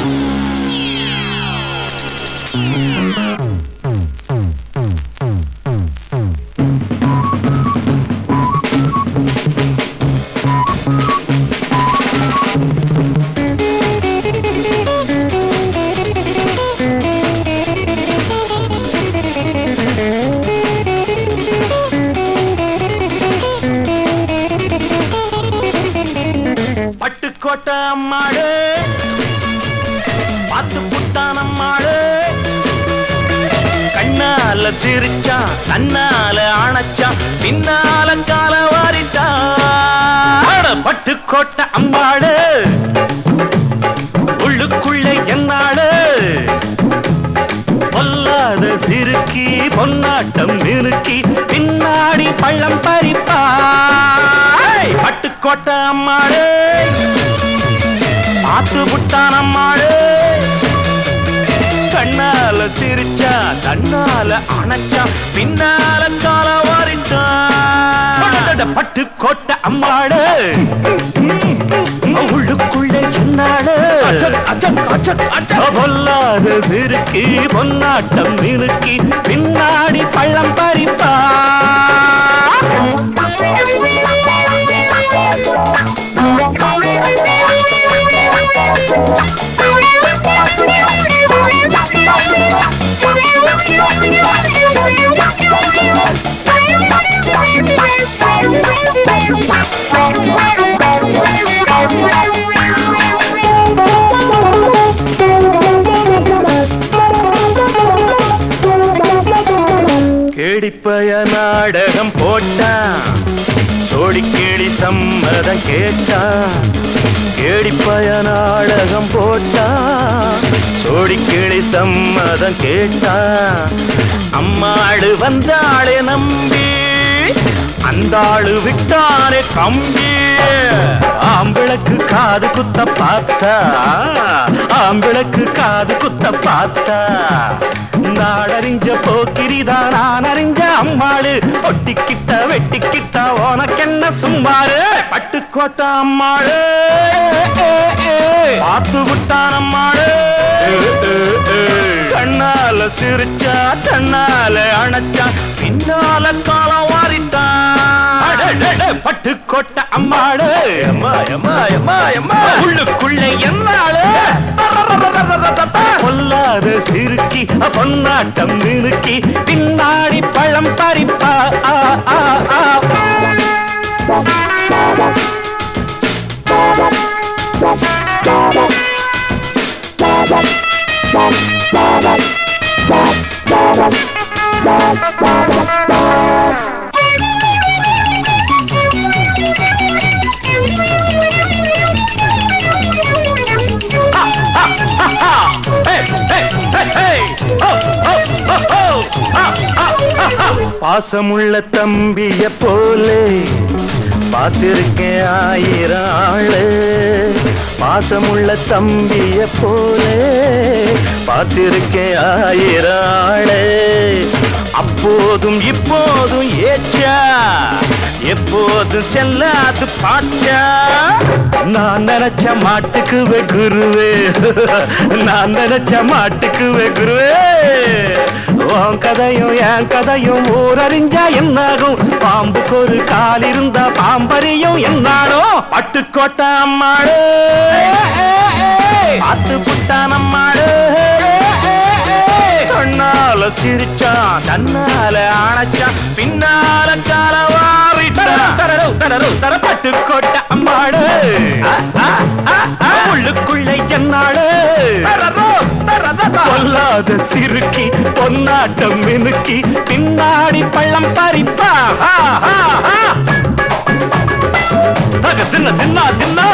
பட்டுக்கோட்டை கண்ணால சிரிச்சா தன்னால அணைச்சா பின்னால கால வாரிட்டா. பட்டுக்கோட்டை அம்பாடு உள்ளுக்குள்ளே என்னாடு பொல்லாத சிறுக்கி பொன்னாட்டம் நிறுக்கி பின்னாடி பள்ளம் பறிப்பா. பட்டுக்கோட்டை அம்மாடு பார்த்து புட்டான் அம்மாடு சிரிச்சா கண்ணால அணைச்சா பின்னால கால வாரிச்சா. பட்டு கோட்டை அம்மாடு உள்ளுக்குள்ளே சொன்னாடு பொல்லாத சிறுக்கி பொன்னாட்டம் நிறுக்கி பின்னாடி பள்ளம் பறிப்பா. கேடிப்பய சம்மதம் கேட்டான் கேடிப்பய நாடகம் போட்டான் சோடி கேடி சம்மதம் கேட்டான் அம்மாடு வந்தாளே நம்பி அந்தாளு விட்டானே கம்பி. ஆம்பிளக்கு காது குத்த பார்த்தா. ஆம்பிளக்கு காது குத்த பார்த்தா. நாடறிஞ்ச போக்கிரிதான் நான் அறிஞ்ச அம்மாளு. ஒட்டிக்கிட்ட வெட்டிக்கிட்ட உனக்கென்ன சும்மாரு? பட்டுக்கோட்ட அம்மாளு. பார்த்து விட்டான் அம்மாளு. கண்ணால சிரிச்சா கண்ணால அணைச்சான் பின்னால காலம் வாரிட்டான் பட்டுக்கோட்டை அம்மாடு அம்மா அம்மா அம்மா அம்மா உள்ளுக்குள்ளே என்னாளு பொல்லாத சிறுக்கி பொன்னாட்டம் நிறுக்கி பின்னாடி பழம் பறிப்பா ஆ, பாசமுள்ள தம்பிய போலே பார்த்திருக்கேன் ஆயிரம் ஆளு பாசமுள்ள தம்பிய போலே பார்த்திருக்கேன் ஆயிரம் ஆளு அப்போதும் இப்போதும் ஏச்சா எப்போதும் செல்லாது பாச்சா நான் நினைச்ச மாட்டுக்கு வெகுருவே நான் நினைச்ச மாட்டுக்கு வெகுருவே. கதையும் கதையும் ஊரறிஞ்சா என்னாகும்? பாம்புக்கு ஒரு கால் இருந்தா பாம்பறியும் என்னானோ பட்டுக்கோட்டை அம்மாடு. பார்த்து புட்டான் அம்மாடு. பின்னால சிரிச்சான் தன்னால அணைச்சான் பின்னால கால வாரிட்டான் பட்டுக்கோட்டை அம்மாடு. உள்ளுக்குள்ளே என்னாடு. பொல்லாத சிறுக்கி பொன்னாட்டம் மினுக்கி பின்னாடி பள்ளம் பறிப்பா. தின்ன தின்னா தின்னா.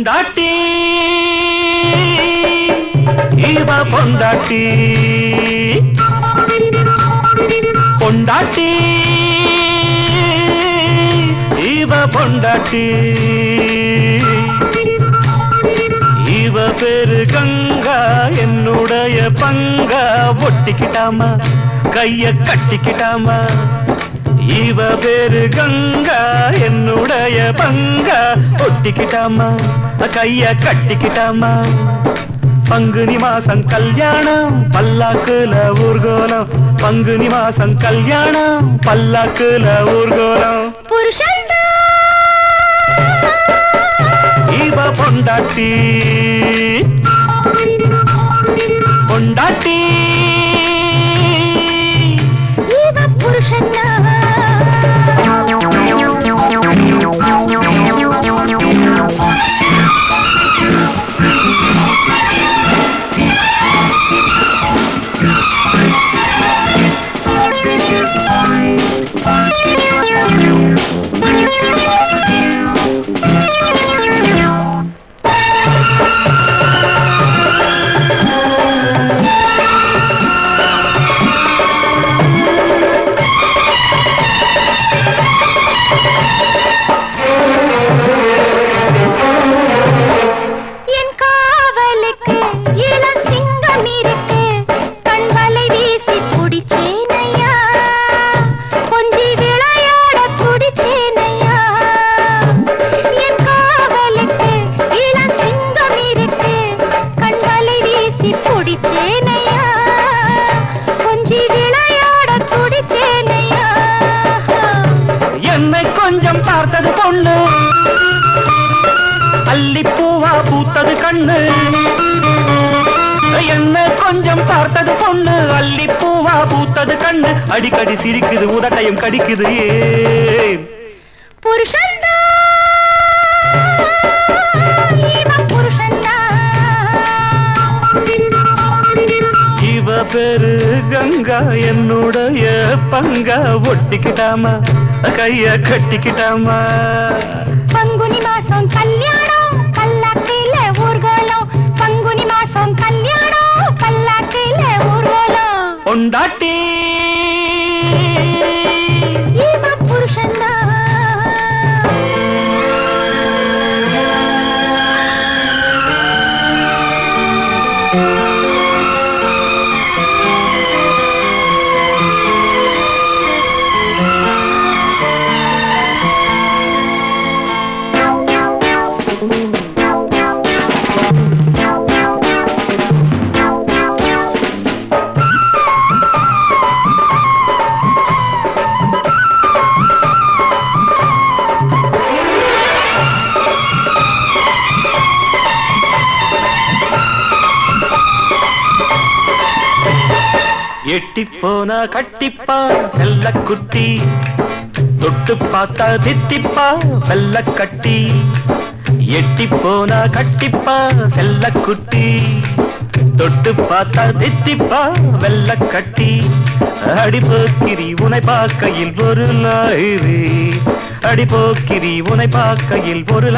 பொண்டாட்டி. இவ பொண்டாட்டி. பொண்டாட்டி. இவ பொண்டாட்டி. இவ பேரு கங்கா என்னுடைய பங்கா. ஒட்டிக்கிட்டாமா? கைய கட்டிக்கிட்டாமா? இவ பேரு கங்கா என்னுடைய பங்கா. ஒட்டிக்கிட்டாமா கைய கட்டிக்கிட்டாமா பங்குனி மாசம் கல்யாணம் பல்லாக்குல ஊர்கோலம். பங்குனி மாசம் கல்யாணம் பல்லாக்குல ஊர்கோலம். இவ பொண்டாட்டி. பொண்டாட்டி. இவ அடிக்கடி சிரிக்குது உதட்டையும் கடிக்குது புருஷன்தா இவ பேரு கங்கா என்னுடைய பங்கா. ஒட்டிக்கிட்டாமா? கைய கட்டிக்கிட்டாமா? பங்குனி மாசம் கல்யாணம் பல்லாக்குல ஊர்கோலம். பங்குனி மாசம் கல்யாணம் பல்லாக்குல ஊர்கோலம். பொண்டாட்டி! Música எட்டி போனா கட்டிப்பா செல்ல குட்டி. தொட்டு பார்த்தா தித்திப்பா வெல்ல கட்டி. எட்டி போனா கட்டிப்பா செல்ல குட்டி. தொட்டு பார்த்தா தித்திப்பா வெல்ல கட்டி. அடிபோக்கிரி உனை பார்க்கையில் ஒரு லாயிரி அடிபோக்கிரி உனை பார்க்கையில் ஒரு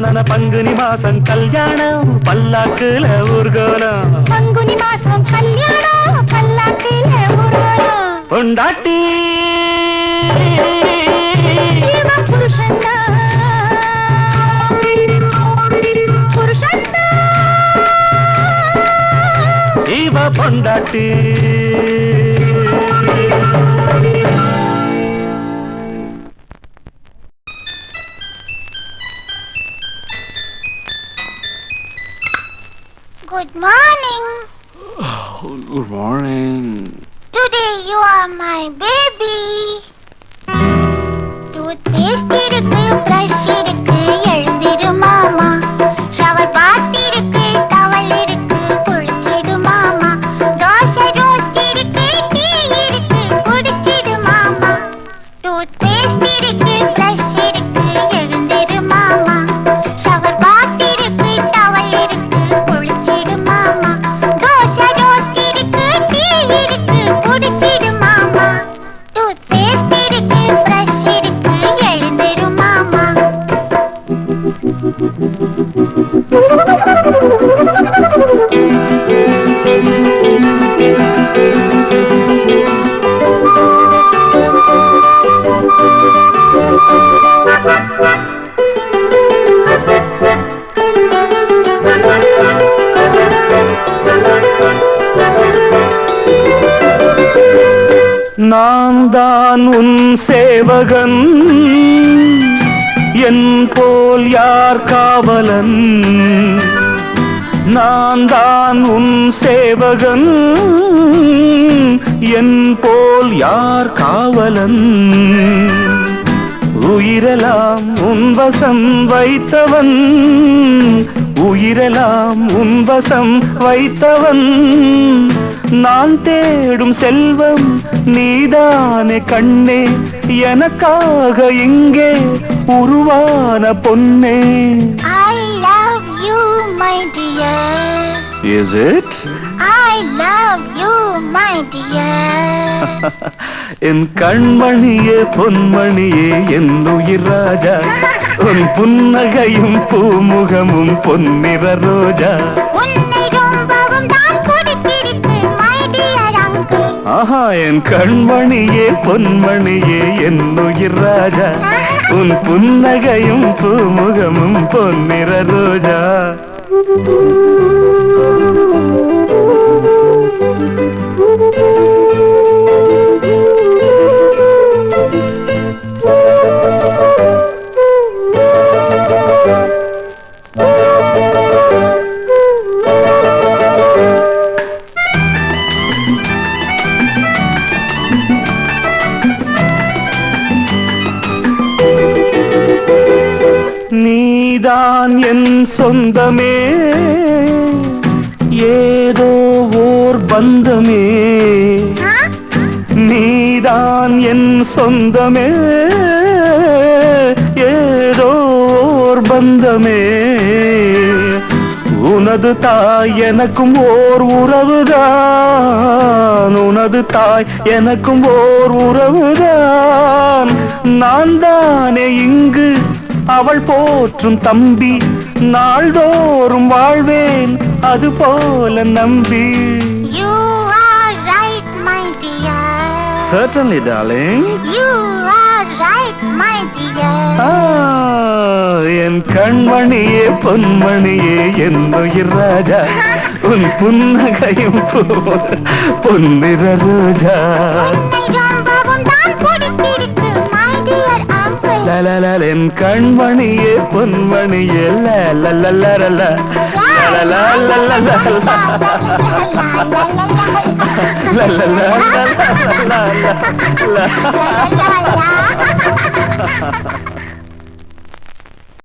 தனனனனன பங்குனி மாசம் கல்யாணம் பல்லாக்குல ஊர்கோலம். பங்குனி மாசம் கல்யாணம் பல்லாக்குல ஊர்வலம் பொண்டாட்டி. பொண்டாட்டி. You are my baby. Toothpaste இருக்கு பிரஷ் இருக்கு எழுந்திரு நான் உன் சேவகன். என் போல் யார் காவலன்? நான் தான் உன் சேவகன். என் போல் யார் காவலன்? உயிரெலாம் உன் வசம் வைத்தவன். உயிரெலாம் உன் வசம் வைத்தவன். நான் தேடும் செல்வம் நீதானே கண்ணே. எனக்காக இங்கே உருவான பொன்னே. I love you my dear. Is it I love you my dear. என் கண்மணியே பொன்மணியே என் உயிர் ராஜா. உன் புன்னகையும் பூமுகமும் பொன்னிற ரோஜா. ஆஹா என் கண்மணியே பொன்மணியே என் உயிர் ராஜா. உன் புன்னகையும் பூமுகமும் பொன்னிற ரோஜா. நீதான் என் சொந்தமே. ஏதோ ஓர் பந்தமே. உனது தாய் எனக்கும் ஓர் உறவுதான். உனது தாய் எனக்கும் ஓர் உறவுதான். நான் தானே இங்கு அவள் போற்றும் தம்பி. நாள்தோறும் வாழ்வேன் அது போல நம்பி. Certainly, darling. You are right my dear என் கண்மணியே பொன்மணியே என் உயிர் ராஜா உன் புன்னகையும் பொன்னிற ரோஜா என் கண்மணியே பொன்மணியே லலலலலல. லலலலலலல. இல்ல